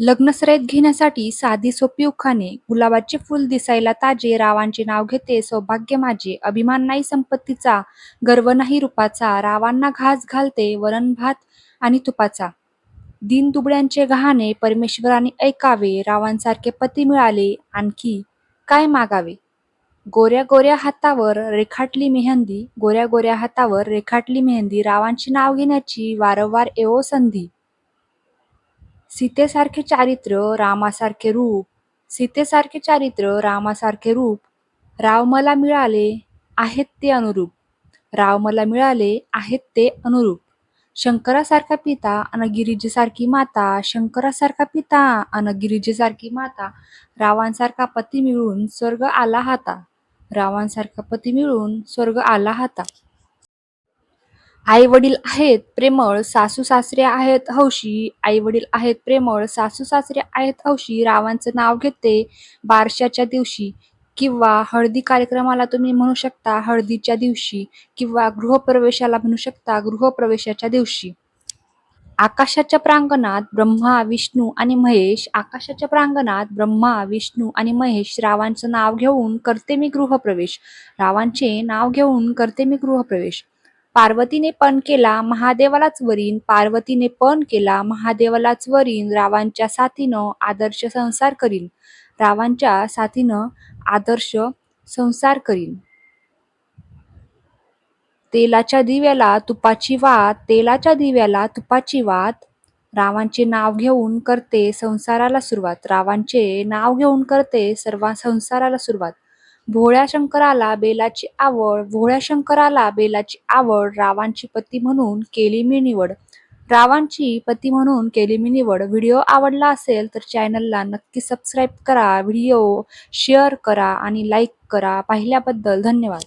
लग्नसराईत घेण्यासाठी साधी सोपी उखाणे गुलाबाचे फूल दिसायला ताजे रावांचे नाव घेते सौभाग्य माझे अभिमान नाही संपत्तीचा गर्व नाही रूपाचा रावांना घास घालते वरण भात आणि तुपाचा. दिन दुबळ्यांचे गहाणे परमेश्वराने ऐकावे रावांसारखे पती मिळाले आणखी काय मागावे? गोऱ्या गोऱ्या हातावर रेखाटली मेहंदी गोऱ्या गोऱ्या हातावर रेखाटली मेहंदी रावांची नाव घेण्याची वारंवार एओ संधी. सीतेसारखे चारित्र्य रामासारखे रूप. सीतेसारखे चारित्र्य रामासारखे रूप. राव मला मिळाले आहेत ते अनुरूप. राव मला मिळाले आहेत ते अनुरूप. शंकरासारखा पिता अन गिरिजेसारखी माता. शंकरासारखा पिता अन गिरिजेसारखी माता. रावांसारखा पती मिळून स्वर्ग आला हाता. रावांसारखा पती मिळून स्वर्ग आला हाता. आई वडील आहेत प्रेमळ सासू सासरे आहेत हौशी आई वडील आहेत प्रेमळ सासू सासरे आहेत हौशी रावांचं नाव घेते बारशाच्या दिवशी. किंवा हळदी कार्यक्रमाला तुम्ही म्हणू शकता हळदीच्या दिवशी किंवा गृहप्रवेशाला म्हणू शकता गृहप्रवेशाच्या दिवशी. आकाशाच्या प्रांगणात ब्रह्मा विष्णू आणि महेश आकाशाच्या प्रांगणात ब्रह्मा विष्णू आणि महेश रावांचं नाव घेऊन करते मी गृहप्रवेश. रावांचे नाव घेऊन करते मी गृहप्रवेश. पार्वतीने पण केला महादेवालाच वरीन. पार्वतीने पण केला महादेवालाच वरीन. रावांच्या साथीनं आदर्श संसार करीन. रावांच्या साथीनं आदर्श संसार करीन. तेलाच्या दिव्याला तुपाची वात तेलाच्या दिव्याला तुपाची वात. रावांचे नाव घेऊन करते संसाराला सुरुवात. रावांचे नाव घेऊन करते सर्व संसाराला सुरुवात. भोळ्या शंकराला बेलाची आवड भोळ्या शंकराला बेलाची आवड रावांची पती म्हणून केली मी निवड. रावांची पती म्हणून केली मी निवड. व्हिडिओ आवडला असेल तर चॅनलला नक्की सबस्क्राईब करा व्हिडिओ शेअर करा आणि लाईक करा. पाहिल्याबद्दल धन्यवाद.